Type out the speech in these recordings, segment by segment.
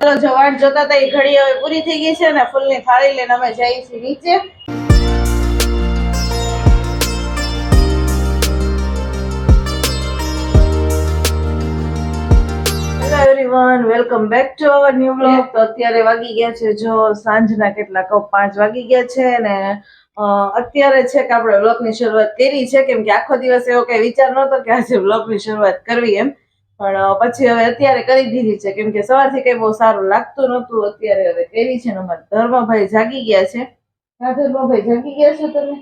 ચલો જોતા તા એ ઘડી હવે પૂરી થઈ ગઈ છે ને ફૂલની થાળી લઈને અમે જઈએ છીએ નીચે. વેલકમ બેક ટુ અત્યારે વાગી ગયા છે જો સાંજના કેટલા, કપ પાંચ વાગી ગયા છે ને અત્યારે છે કે આપણે બ્લોગની શરૂઆત કરી છે કેમ કે આખો દિવસ એવો કઈ વિચાર નહોતો કે આજે બ્લોગની શરૂઆત કરવી એમ. પણ પછી હવે અત્યારે કરી દીધી છે કેમ કે સવારથી કઈ બહુ સારું લાગતું નહોતું અત્યારે હવે કરી છે ને અમારા ધર્મભાઈ જાગી ગયા છે. ધર્મભાઈ જાગી ગયા છો તમે?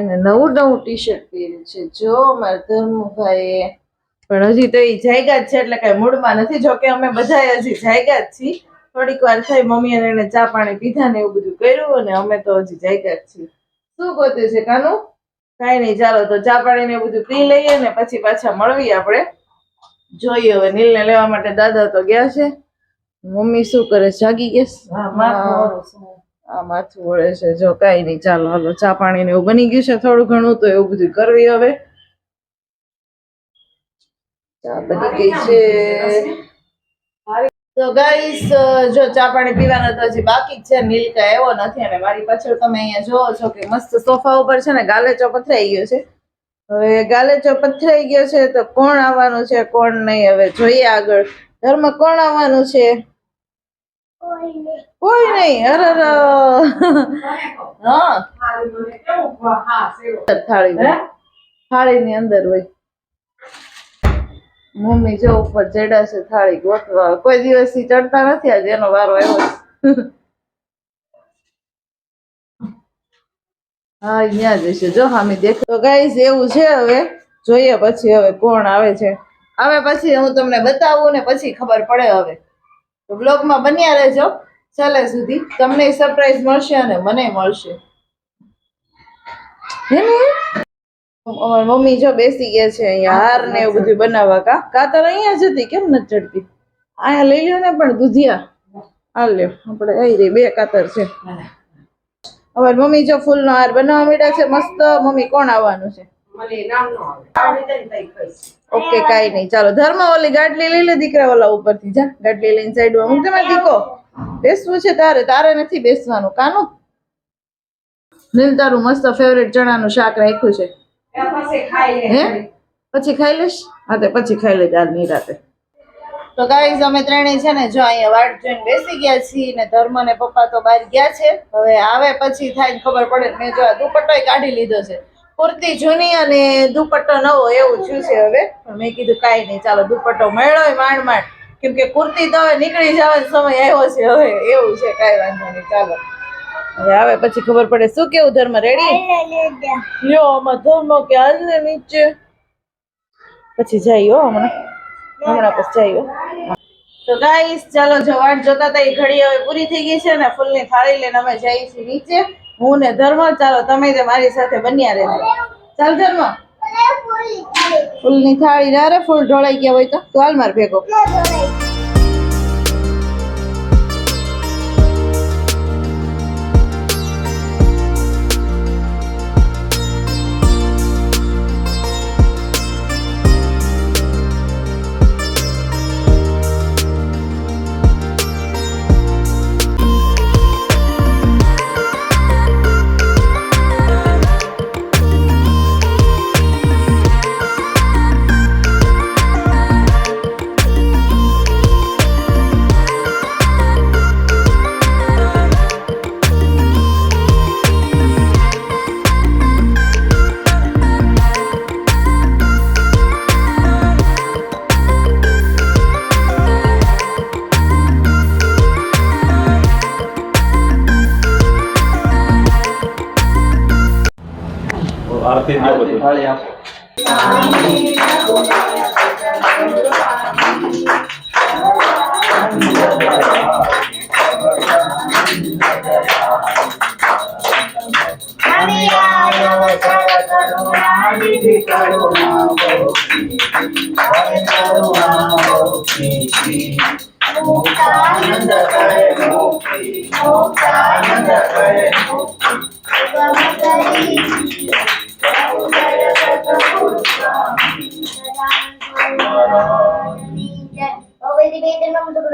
એને નવું નવું ટી શર્ટ પહેર્યું છે. જો અમારા ધર્મભાઈ પણ હજી તો એ જાયગા જ છે એટલે કઈ મૂડમાં નથી જોકે અમે બધા હજી જાયગા જ છીએ. થોડીક વાર થઈ મમ્મી અને એને ચા પાણી પીધા ને એવું બધું કર્યું અને અમે તો હજી જાગ્યા જ છીએ. શું ગોતે છે કાનું? કાંઈ નહીં ચાલો તો ચા પાણી ને એવું બધું પી લઈએ ને પછી પાછા મળવી આપણે. જોઈએ હવે નીલને લેવા માટે દાદા તો ગયા છે. મમ્મી શું કરે? જાગી ગયા? આ માથું વળે છે. જો કાંઈ નહીં ચાલો હાલો ચા પાણી ને એવું બની ગયું છે થોડું ઘણું તો એવું બધું કરવી હવે. ચા બની ગઈ છે. તો ગાઈસ જો ચા પાણી પીવાનો તો હજી બાકી છે નીલકા એવો નથી અને મારી પાછળ તમે અહીંયા જોવો છો કે મસ્ત સોફા ઉપર છે ને ગાલેચો પથરાઈ ગયો છે. હવે ગાલેચો પથરાઈ ગયો છે તો કોણ આવવાનું છે કોણ નહીં હવે જોઈએ આગળ. ધર્મ કોણ આવવાનું છે? કોઈ નહીં. અરે હા. થાળી થાળી ની અંદર હોય. મમ્મી જો ઉપર ચડ્યા છે થાળી ગોઠવા. કોઈ દિવસથી ચડતા નથી આજે, એનો વારો આવ્યો હા અહીંયા જશે જો, હામી દેખ તો ગાઈસ એવું છે હવે. જોઈએ પછી હવે કોણ આવે છે. આવે પછી હું તમને બતાવું ને પછી ખબર પડે હવે. તો બ્લોગમાં બન્યા રહેજો, ચાલે સુધી. તમને સરપ્રાઈઝ મળશે અને મને મળશે. અમારી મમ્મી જો બેસી ગયા છે અહીંયા હાર ને એવું બધું બનાવવા કા? કાતર અહીંયા જ હતી? કેમ નથી ચડતી? અહીંયા લઈ લ્યો ને પણ દુધિયા. હાલ લ્યો આપણે આવી રહી બે કાતર છે. અમાર મમ્મી જો ફૂલનો હાર બનાવવા માંડ્યા છે મસ્ત. મમ્મી કોણ આવવાનું છે? ઓકે કાઈ નહીં. ચાલો ધર્મ ઓલી ગાડલી લઈ લે દીકરા ઓલા ઉપરથી. જા ગાડલી લઈને સાઈડમાં. મૂક તમે દીકો. બેસવું છે તારે. તારે નથી બેસવાનું. કાનું? નીલ તારું મસ્ત ફેવરેટ ચણાનું શાક રાખ્યું છે. હે? પછી ખાઈ લઈશ? હા તે પછી ખાઈ લેજે આજ નિરાતે તો ગાઈઝ અમે ત્રણેય છે ને જો અહીંયા વાટ જોઈને બેસી ગયા છીએ ને ધર્મ ને પપ્પા તો બહાર ગયા છે. હવે આવે પછી થાય ને ખબર પડે મેં જો આ દુપટ્ટોય કાઢી લીધો છે. કુર્તી જૂની અને દુપટ્ટો નવો એવું થયું છે હવે. પણ મેં કીધું કાંઈ નહીં ચાલો દુપટ્ટો મળ્યો માંડ માંડ. કેમ કે કુર્તી તો હવે નીકળી જવાનો સમય આવ્યો છે હવે. એવું છે કાંઈ વાંધો નહીં ચાલો. હવે પછી ખબર પડે શું કેવું ધર્મ રેડી ધર્મ કે હાલ નીચે. પછી જાય હમણાં. હમણાં પછી જઈએ તો ગાઈસ ચાલો જો વાટ જોતા હતા એ ઘડી હવે પૂરી થઈ ગઈ છે ને, ફૂલની થાળી લઈને અમે જઈએ છીએ નીચે. હું ને ધર્મ, ચાલો તમે તે મારી સાથે બન્યા રહેજો. ચાલ ધર્મ. ફૂલની થાળી ના રે, ફૂલ ઢોળાઈ ગયા હોય તો. તું હાલ માર ભેગો.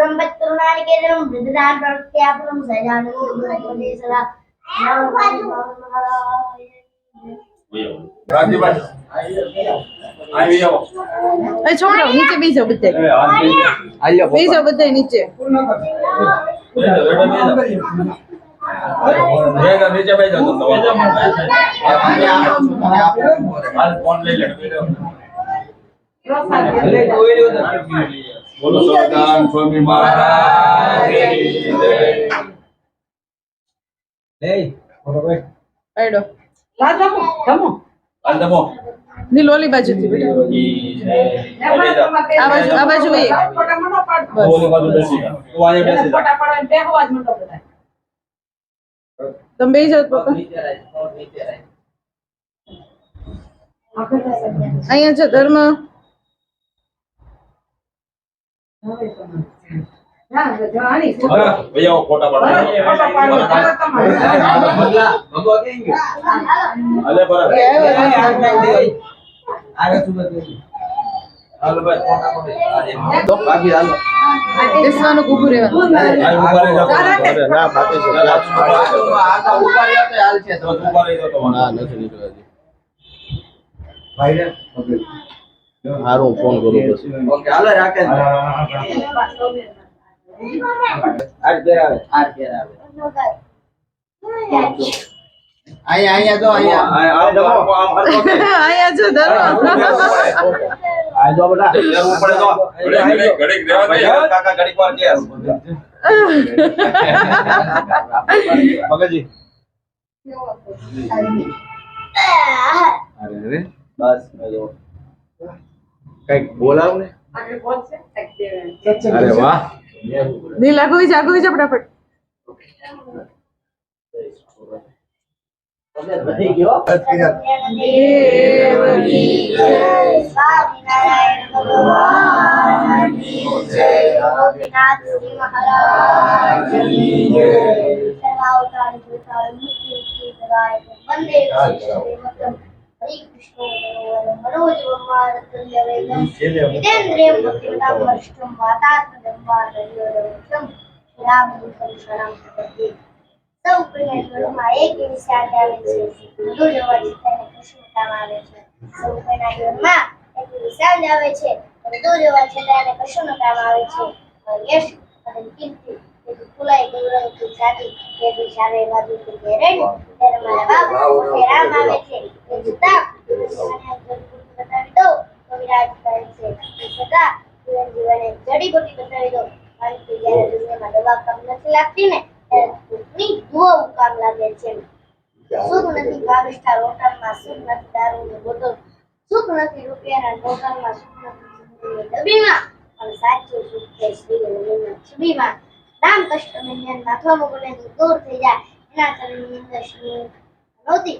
શરીરમ વિદ્રાન પ્રત્યાપરમ સજાનંદ ગુણપદેશલા નમો મહારાજ રાજ્યભાઈ આવી આવો એ છોકરાઓ નીચે બીજો બધે આલ્યો બધે નીચે નીચે બેસી જાઓ તમે હાલ ફોન લઈ લે બોલો સદાન સ્વામી મહારાજ. જય. આડો હાલ તમો નીલ ઓલી બાજુથી બેટા કી જય. બોલી જા. આ બાજુ આ બાજુ એ. બોલી બાજુ બેસી તું અહીંયા બેસી જા. તમે બેસી પપ્પા. અહીંયા છે ધર્મ હવે ભાઈ આવો ફોટા પાડો હાલે બરાબર હાલ ભાઈ ફોટા પાડો બેસવાનું રહેવાનું ઊભા રહી જાઓ. ના બાકી છે ઊભા રહી હારું ફોન કરું પછી અહીંયા અહીંયા જો અહીંયા. આ- આ જમો, આમ હરખો થઈ. અહીંયા છે ધર્મ આ જો બેટા લેવું તો. ઘડીક- ઘડીક રહેવા દે. કાકા ઘડીક વાર કે. મગજી અરે અરે. બસ. કંઈક બોલાવ ને. અરે વાહ. દિલ આગો જા આગો જા ફટાફટ. મહારાજ સૌ શાંતિ આવે છે બધું જોવા કામ આવે છે સૌ કોઈના જીવનમાં એક એવી શાંતિ આવે આવે છે યશ ફૂલાઈ ગૌરવથી જાતિ તેથી શાને બાજુ કે રેડ ત્યારે મારા બાપ પોતે રામ આવે છે. એ છતાં બતાવી દો તો વિરાટ કરે છે. એ છતાં જીવન જીવન જડીબુટી બતાવી દો. કારણ કે જ્યારે દુનિયામાં દવા કામ નથી લાગતી ને ત્યારે ભૂતની દુઆઓ કામ લાગે છે. સુખ નથી ભાવિષ્ઠા રોટણમાં સુખ નથી દારૂની બોટલ. સુખ નથી રૂપિયાના ટોટલમાં સુખ નથી જિંદગીની ડબ્બીમાં. પણ સાચું સુખ છે શ્રી હરિના છબીમાં. રામ કષ્ટ મેં નાથવા મોકલે દૂર થઈ જાય. એના ચરણની અંદર શ્રી નહોતી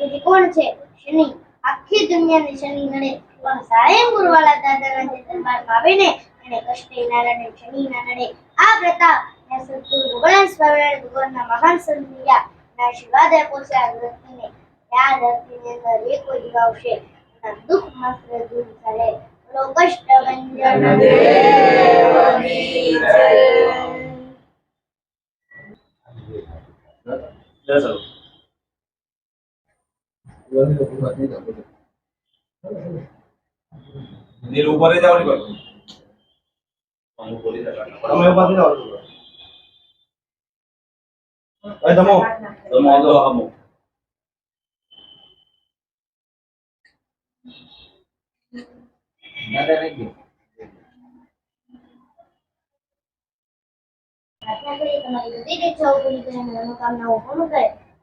બીજી કોણ છે? શનિ. આખી દુનિયાની શનિ ગણે. પણ સાયમ ગુરુવાલા દાદાના દરબારમાં આવીને એને કષ્ટે નારાયણ, શનિ ના આ પ્રતાપ ને સદગુરુ ભગવાન સ્વામિનારાયણ ભગવાનના મહાન સંતિયા ના છે આ ધરતીને આવશે. દુઃખ માત્ર દૂર થાય. બોલો કષ્ટ ભંજન દેવની જય સર. નીલ ઉપર રહી જાઓ કોઈ. બોલી. તમે થઈ જાઓ. એ ધમો આગળ આવો. પ્રાર્થના કરીએ તમારી બધી ઈચ્છાઓ પૂરી કરે અને મનોકામનાઓ પૂર્ણ કરે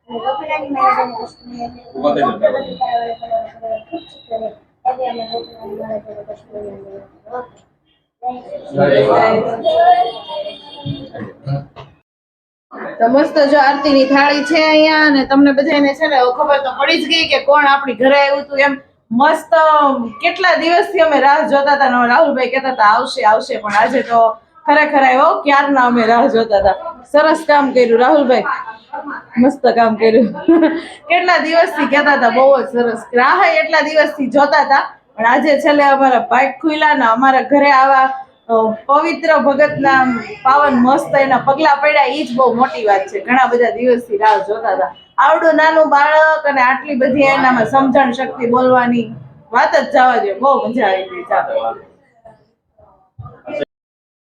અને ગોપીનાથની મહારાજને કૃષ્ણને ઊભા થઈ જાઓ. ગતિ કરાવે, કરાવે, કરાવે, ખૂબ સુખ કરે. એવી અમે ગોપીનાથની મહારાજને કૃષ્ણને તો મસ્ત જો આરતીની થાળી છે અહીંયા અને તમને બધાને છે ને ખબર તો પડી જ ગઈ કે કોણ આપણી ઘરે આવ્યું હતું એમ મસ્ત કેટલા દિવસથી અમે રાહ જોતા હતા રાહુલભાઈ કહેતા હતા, આવશે આવશે, પણ આજે તો ખરેખર આવ્યો, ક્યારના અમે રાહ જોતા હતા? સરસ કામ કર્યું, રાહુલભાઈ. મસ્ત કામ કર્યું. કેટલા દિવસથી કહેતા હતા, બહુ જ સરસ. રાહ એટલા દિવસથી જોતા હતા, પણ આજે છેલ્લે અમારા ભાગ ખુલ્યા ને અમારા ઘરે આવા પવિત્ર ભગતના પાવન મસ્ત એના પગલા પડ્યા એ જ બહુ મોટી વાત છે. ઘણા બધા દિવસથી રાહ જોતા હતા. આવડું નાનું બાળક અને આટલી બધી એનામાં સમજણ શક્તિ બોલવાની વાત જ જવા જોઈએ બહુ મજા આવી ગઈ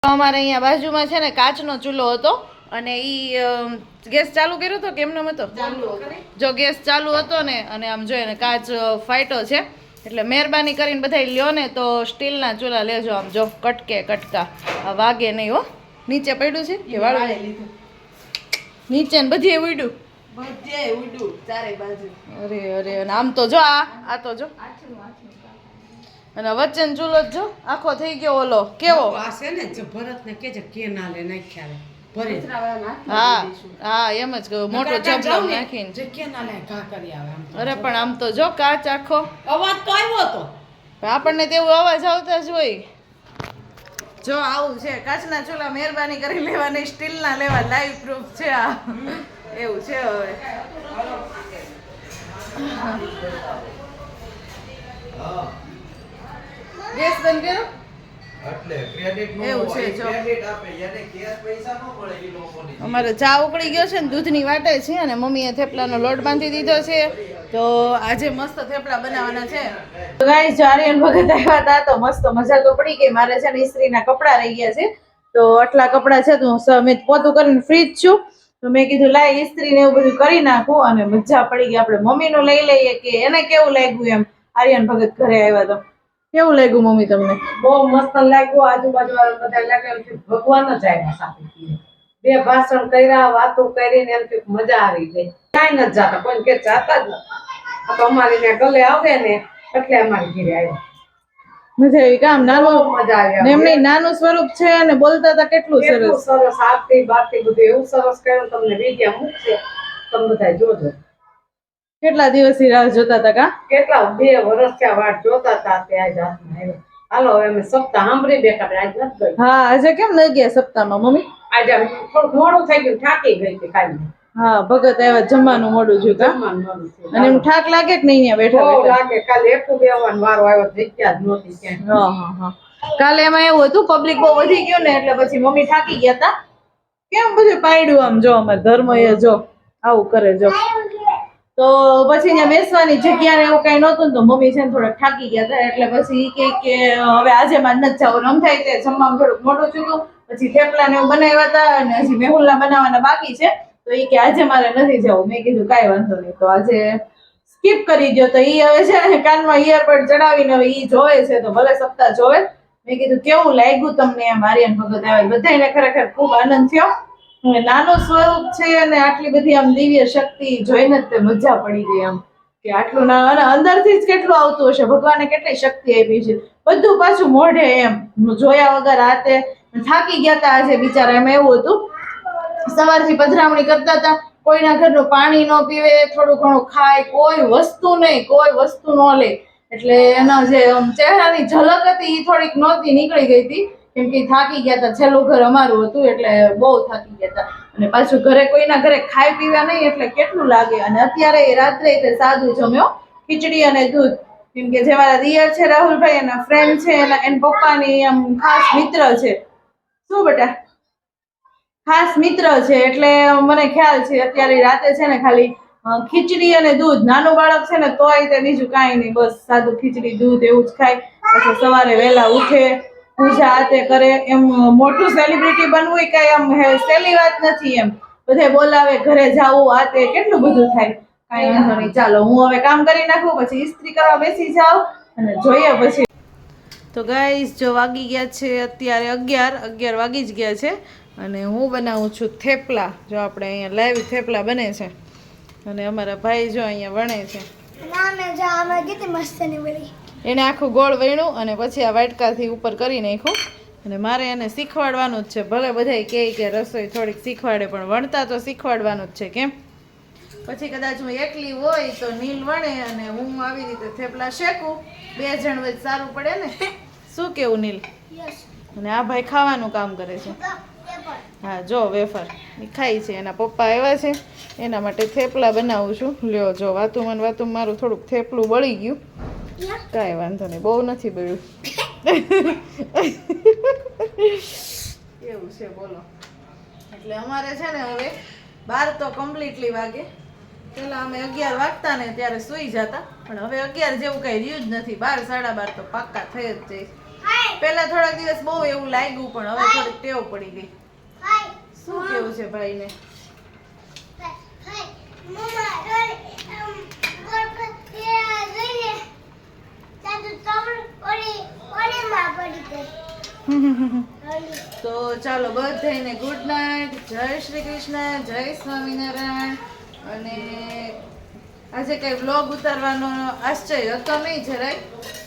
અમારે અહીંયા બાજુમાં છે ને કાચનો ચૂલો હતો અને ઈ ગેસ ચાલુ કર્યો હતો કેમ નમ હતો? જો ગેસ ચાલુ હતો ને અને આમ જોઈએ ને કાચ ફાટ્યો છે. એટલે મહેરબાની કરીને બધા લ્યો ને તો સ્ટીલના ચૂલા લેજો આમ જો કટકે કટકા. વાગે નહીં હો. નીચે પડ્યું છે કે વાળું? નીચે ને બધે ઉડ્યું? બધે ઉડ્યું ચારે બાજુ. અરે અરે અને આમ તો જો આ આ તો જો. અને વચ્ચે ચૂલો જ જો આખો થઈ ગયો ઓલો. કેવો? આ છે ને જે ભરતને કે છે કે ના લે નાખ્યા હા હા એમ જ મોટો જબલો નાખીને. જે કે ના લે ઘા કરી આવે આમ તો. અરે પણ આમ તો જો કાચ આખો. અવાજ તો આવ્યો તો આપણને તેવું અવાજ આવતા જ હોય. જો આવું છે કાચના ચૂલા મહેરબાની કરી લેવાની સ્ટીલના લેવા લાઈવ પ્રૂફ છે આ. એવું છે હવે. ગેસ બંધ કર્યો અમારે ચા ઉકળી ગયો છે ને દૂધની વાટે છે અને મમ્મીએ થેપલાનો લોટ બાંધી દીધો છે. તો આજે મસ્ત થેપલા બનાવવાના છે. ગાઈસ જો આર્યન વખત આવ્યા હતા તો મસ્ત મજા તો પડી ગઈ. મારે છે ને ઇસ્ત્રીના કપડાં રહી ગયા છે. તો આટલા કપડાં છે તો હું મેં પોતું કરીને ફ્રી જ છું. તો મેં કીધું લાય ઇસ્ત્રી ને એવું બધું કરી નાખું અને મજા પડી ગઈ. આપણે મમ્મીનું લઈ લઈએ કે એને કેવું લાગ્યું એમ? આર્યન ભગત ઘરે આવ્યા તો. કેવું લાગ્યું મમ્મી તમને? બહુ મસ્ત લાગ્યું. આજુબાજુ બધા લાગ્યું કે ભગવાન જ આવ્યા સાથે બે ભાષણ કર્યા વાતો કરીને એમ કે મજા આવી ગઈ. ક્યાંય નથી જાતા. કોઈ કે જાતા જ નથી. તો અમારી ત્યાં ગલે આવે ને એટલે અમારી ઘરે આવ્યા. મજા આવી કામ નાનું મજા આવી એમને નાનું સ્વરૂપ છે અને બોલતા હતા કેટલું સરસ. સરસ આરતી બારતી બધું એવું સરસ કર્યું. તમને વીડિયો છે તમે બધા જોજો. કેટલા દિવસથી રાહ જોતા હતા કા? કેટલા બે વર્ષ થયા વાટ જોતા હતા તે આજ હાથમાં આવ્યો. હાલો હવે અમે સપ્તાહ સાંભળી બેઠા પણ આજ નથી ગઈ. હા આજે કેમ ન ગયા સપ્તાહમાં મમ્મી? આજે થોડું મોડું થઈ ગયું થાકી ગઈ હતી કાલે હા ભગત આવ્યા જમવાનું મોડું કા? થયું. અને એમ ઠાક લાગે કે નહીં બેઠા બેઠા? લાગે કાલે એકલું બેવાનું વારો આવ્યો જગ્યા જ નહોતી ક્યાંય. હા હા હા. કાલે એમાં એવું હતું પબ્લિક બહુ વધી ગયું ને એટલે પછી મમ્મી થાકી ગયા હતા કેમ બધું પાડ્યું આમ જો અમારે ધર્મ એ જો આવું કરે જો. તો પછી અહીંયા બેસવાની જગ્યા ને એવું કઈ નહોતું તો મમ્મી છે ને થોડાક થાકી ગયા હતા. એટલે પછી કે કે હવે આજે માં નથી જવું આમ થાય તે જમવામાં થોડુંક મોટું ચૂક્યું પછી થેપલા ને એવું બનાવ્યા હતા અને હજી મેહુલના બનાવવાના બાકી છે. તો એ કે આજે મારે નથી જવું. મેં કીધું કાંઈ વાંધો નહીં. તો આજે સ્કીપ કરી દો તો ઈ હવે છે ને કાનમાં ઇયરબડ ચડાવીને હવે ઈ જોવે છે તો ભલે સપ્તાહ જોવે. મેં કીધું કેવું લાગ્યું તમને? એમ આર્યન ભગત આવે બધાને ખરેખર ખૂબ આનંદ થયો. નાનું સ્વરૂપ છે અને આટલી બધી આમ દિવ્ય શક્તિ જોઈને જ તે મજા પડી ગઈ આમ કે આટલું ના અને અંદરથી જ કેટલું આવતું હશે? ભગવાને કેટલી શક્તિ આપી છે? બધું પાછું મોઢે એમ. જોયા વગર રાતે થાકી ગયા હતા આજે બિચારા. એમ એવું હતું. સવારથી પધરામણી કરતા હતા કોઈના ઘરનું પાણી ન પીવે, થોડું ઘણું ખાય. કોઈ વસ્તુ નહીં, કોઈ વસ્તુ ન લે. એટલે એના જે ચહેરાની ઝલક હતી એ થોડીક નહોતી, નીકળી ગઈ હતી. કેમ કે થાકી ગયા હતા છેલ્લું ઘર અમારું હતું એટલે બહુ થાકી ગયા હતા અને પાછું ઘરે કોઈના ઘરે ખાઈ પીવા નહીં એટલે કેટલું લાગે. અને અત્યારે એ રાત્રે તે સાદું જમ્યો. ખીચડી અને દૂધ. કેમ કે જે મારા દિયર છે રાહુલભાઈ, એના ફ્રેન્ડ છે, એના એના પપ્પાની આમ ખાસ મિત્ર છે. શું બેટા? ખાસ મિત્ર છે એટલે મને ખ્યાલ છે અત્યારે રાતે છે ને ખાલી ખીચડી અને દૂધ. નાનું બાળક છે ને તોય તે બીજું કાંઈ નહીં. બસ સાદું ખીચડી, દૂધ એવું જ ખાય. પછી સવારે વહેલા ઉઠે. પૂજા તે કરે એમ મોટું સેલિબ્રિટી બનવું કઈ આમ સહેલી વાત નથી એમ. બધે બોલાવે ઘરે જાવું આ તે કેટલું બધું થાય. કાંઈ વાંધો નહીં ચાલો હું હવે કામ કરી નાખું પછી ઇસ્ત્રી કરવા બેસી જાઉં અને જોઈએ પછી. તો ગાઈસ જો વાગી ગયા છે અત્યારે અગિયાર અગિયાર વાગી જ ગયા છે અને હું બનાવું છું થેપલા. જો આપણે અહીંયા લાઈવ થેપલા બને છે અને અમારા ભાઈ જો અહીંયા વણે છે. નામે જા અમે કેટલી મસ્તની બની. એણે આખું ગોળ વણ્યું અને પછી આ વાટકાથી ઉપર કરી નાખ્યું. અને મારે એને શીખવાડવાનું જ છે. ભલે બધાય કહે કે રસોઈ થોડીક શીખવાડે પણ વણતા તો શીખવાડવાનું જ છે કેમ? પછી કદાચ હું એકલી હોય તો નીલ વણે અને હું આવી રીતે થેપલા શેકું. બે જણ વચ્ચે સારું પડે ને? શું કેવું નીલ? અને આ ભાઈ ખાવાનું કામ કરે છે. હા જો વેફર. એ ખાય છે. એના પપ્પા આવ્યા છે. એના માટે થેપલા બનાવું છું. લ્યો જો વાતુમાં ને વાતુમાં મારું થોડુંક થેપલું બળી ગયું. કાંઈ વાંધો નહીં બહુ નથી બળ્યું. એવું છે બોલો. એટલે અમારે છે ને હવે બાર તો કમ્પ્લીટલી વાગે. પેલા અમે અગિયાર વાગતા ને ત્યારે સુઈ જતા. પણ હવે અગિયાર જેવું કઈ રહ્યું જ નથી. બાર સાડા બાર તો પાક્કા થઈ જ જાય. પેલા થોડાક દિવસ બહુ એવું લાગ્યું પણ હવે થોડીક ટેવ પડી ગઈ. શું કેવું છે ભાઈને? તો ચાલો બધાને ગુડ નાઇટ જય શ્રી કૃષ્ણ, જય સ્વામિનારાયણ. અને આજે કઈ વ્લોગ ઉતારવાનો આશ્ચર્ય હતો નહીં જરાય.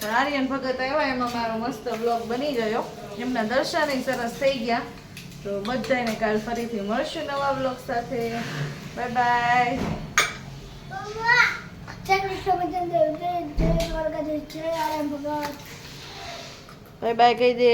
પણ આર્યન ભગત આવ્યા, એમાં મારો મસ્ત વ્લોગ બની ગયો. એમના દર્શન સરસ થઈ ગયા. તો બધાને કાલ ફરીથી મળશું નવા વ્લોગ સાથે. બાય બાય બાય બાય કહી દે